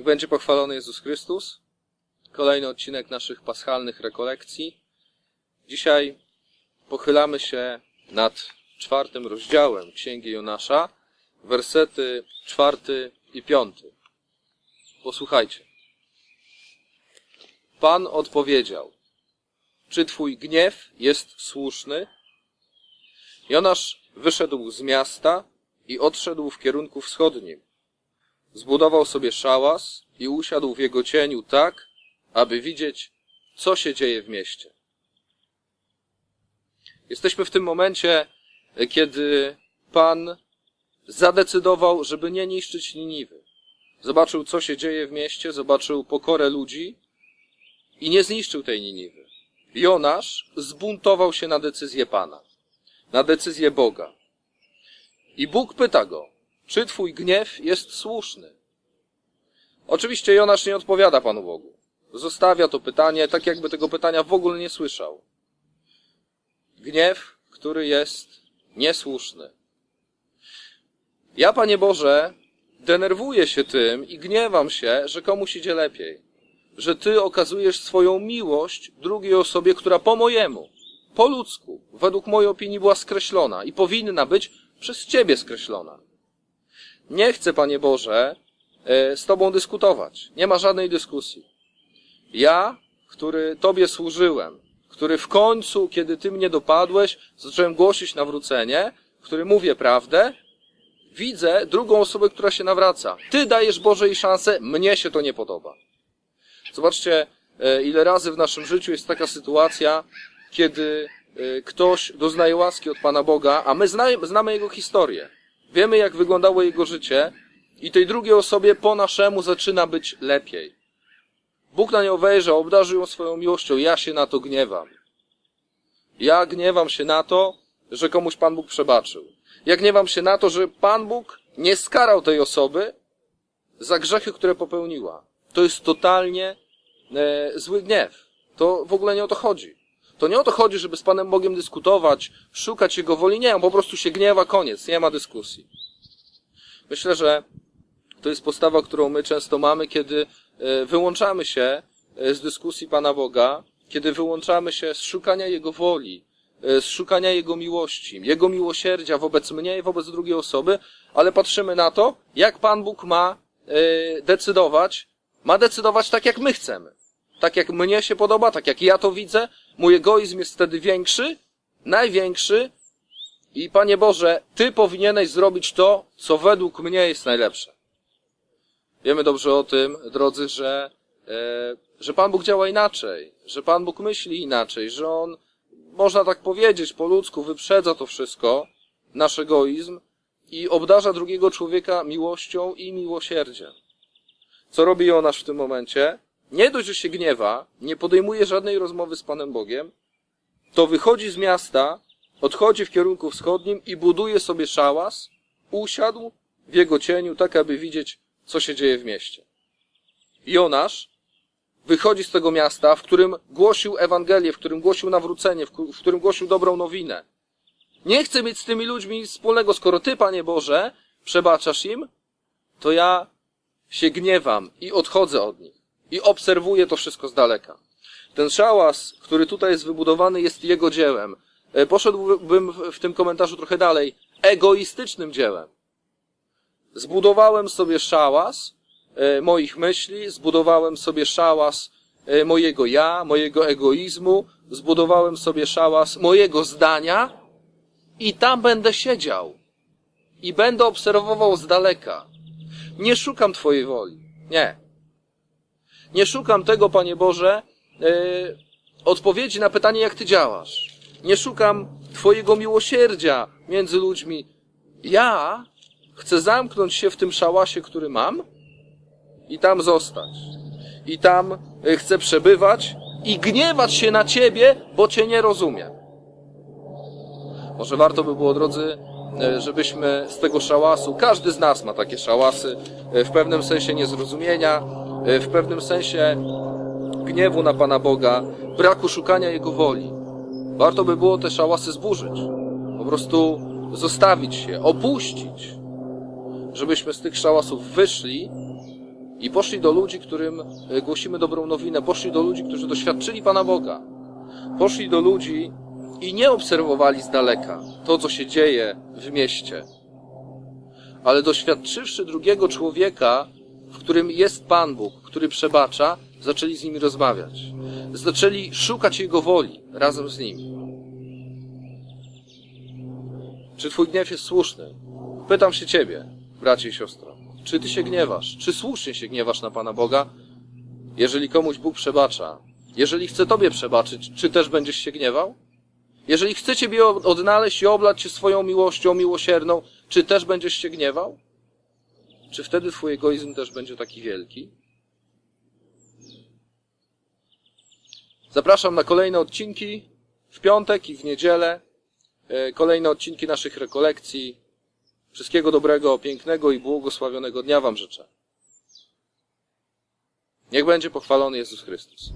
Niech będzie pochwalony Jezus Chrystus. Kolejny odcinek naszych paschalnych rekolekcji. Dzisiaj pochylamy się nad czwartym rozdziałem Księgi Jonasza, wersety czwarty i piąty. Posłuchajcie. Pan odpowiedział, czy twój gniew jest słuszny? Jonasz wyszedł z miasta i odszedł w kierunku wschodnim. Zbudował sobie szałas i usiadł w jego cieniu tak, aby widzieć, co się dzieje w mieście. Jesteśmy w tym momencie, kiedy Pan zadecydował, żeby nie niszczyć Niniwy. Zobaczył, co się dzieje w mieście, zobaczył pokorę ludzi i nie zniszczył tej Niniwy. Jonasz zbuntował się na decyzję Pana, na decyzję Boga. I Bóg pyta go, czy twój gniew jest słuszny? Oczywiście Jonasz nie odpowiada Panu Bogu. Zostawia to pytanie, tak jakby tego pytania w ogóle nie słyszał. Gniew, który jest niesłuszny. Ja, Panie Boże, denerwuję się tym i gniewam się, że komuś idzie lepiej. Że Ty okazujesz swoją miłość drugiej osobie, która po mojemu, po ludzku, według mojej opinii była skreślona i powinna być przez Ciebie skreślona. Nie chcę, Panie Boże, e, z Tobą dyskutować. Nie ma żadnej dyskusji. Ja, który Tobie służyłem, który w końcu, kiedy Ty mnie dopadłeś, zacząłem głosić nawrócenie, który mówię prawdę, widzę drugą osobę, która się nawraca. Ty dajesz Boże jej szansę, mnie się to nie podoba. Zobaczcie, e, ile razy w naszym życiu jest taka sytuacja, kiedy e, ktoś doznaje łaski od Pana Boga, a my znamy, znamy jego historię. Wiemy, jak wyglądało jego życie i tej drugiej osobie po naszemu zaczyna być lepiej. Bóg na nią wejrzał, obdarzył ją swoją miłością. Ja się na to gniewam. Ja gniewam się na to, że komuś Pan Bóg przebaczył. Ja gniewam się na to, że Pan Bóg nie skarał tej osoby za grzechy, które popełniła. To jest totalnie e, zły gniew. To w ogóle nie o to chodzi. To nie o to chodzi, żeby z Panem Bogiem dyskutować, szukać Jego woli. Nie, on po prostu się gniewa, koniec, nie ma dyskusji. Myślę, że to jest postawa, którą my często mamy, kiedy e, wyłączamy się e, z dyskusji Pana Boga, kiedy wyłączamy się z szukania Jego woli, e, z szukania Jego miłości, Jego miłosierdzia wobec mnie i wobec drugiej osoby, ale patrzymy na to, jak Pan Bóg ma decydować, ma decydować tak, jak my chcemy. Tak jak mnie się podoba, tak jak ja to widzę, mój egoizm jest wtedy większy, największy i Panie Boże, Ty powinieneś zrobić to, co według mnie jest najlepsze. Wiemy dobrze o tym, drodzy, że, e, że Pan Bóg działa inaczej, że Pan Bóg myśli inaczej, że On, można tak powiedzieć, po ludzku wyprzedza to wszystko, nasz egoizm i obdarza drugiego człowieka miłością i miłosierdziem. Co robi Jonasz w tym momencie? Nie dość, że się gniewa, nie podejmuje żadnej rozmowy z Panem Bogiem, to wychodzi z miasta, odchodzi w kierunku wschodnim i buduje sobie szałas, usiadł w jego cieniu, tak aby widzieć, co się dzieje w mieście. Jonasz wychodzi z tego miasta, w którym głosił Ewangelię, w którym głosił nawrócenie, w którym głosił dobrą nowinę. Nie chcę mieć z tymi ludźmi wspólnego, skoro Ty, Panie Boże, przebaczasz im, to ja się gniewam i odchodzę od nich. I obserwuję to wszystko z daleka. Ten szałas, który tutaj jest wybudowany, jest jego dziełem. E, poszedłbym w tym komentarzu trochę dalej. Egoistycznym dziełem. Zbudowałem sobie szałas e, moich myśli, zbudowałem sobie szałas e, mojego ja, mojego egoizmu, zbudowałem sobie szałas mojego zdania i tam będę siedział. I będę obserwował z daleka. Nie szukam Twojej woli. Nie. Nie szukam tego, Panie Boże, yy, odpowiedzi na pytanie, jak Ty działasz. Nie szukam Twojego miłosierdzia między ludźmi. Ja chcę zamknąć się w tym szałasie, który mam i tam zostać. I tam e, chcę przebywać i gniewać się na Ciebie, bo Cię nie rozumiem. Może warto by było, drodzy, e, żebyśmy z tego szałasu, każdy z nas ma takie szałasy, w pewnym sensie niezrozumienia, w pewnym sensie gniewu na Pana Boga, braku szukania Jego woli. Warto by było te szałasy zburzyć. Po prostu zostawić się, opuścić. Żebyśmy z tych szałasów wyszli i poszli do ludzi, którym e, głosimy dobrą nowinę, poszli do ludzi, którzy doświadczyli Pana Boga, poszli do ludzi i nie obserwowali z daleka to, co się dzieje w mieście, ale doświadczywszy drugiego człowieka, w którym jest Pan Bóg, który przebacza, zaczęli z nimi rozmawiać. Zaczęli szukać Jego woli razem z Nim. Czy Twój gniew jest słuszny? Pytam się Ciebie, bracie i siostro. Czy Ty się gniewasz? Czy słusznie się gniewasz na Pana Boga? Jeżeli komuś Bóg przebacza, jeżeli chce Tobie przebaczyć, czy też będziesz się gniewał? Jeżeli chce Ciebie odnaleźć i oblać Cię swoją miłością miłosierną, czy też będziesz się gniewał? Czy wtedy Twój egoizm też będzie taki wielki? Zapraszam na kolejne odcinki w piątek i w niedzielę. E, Kolejne odcinki naszych rekolekcji. Wszystkiego dobrego, pięknego i błogosławionego dnia Wam życzę. Niech będzie pochwalony Jezus Chrystus.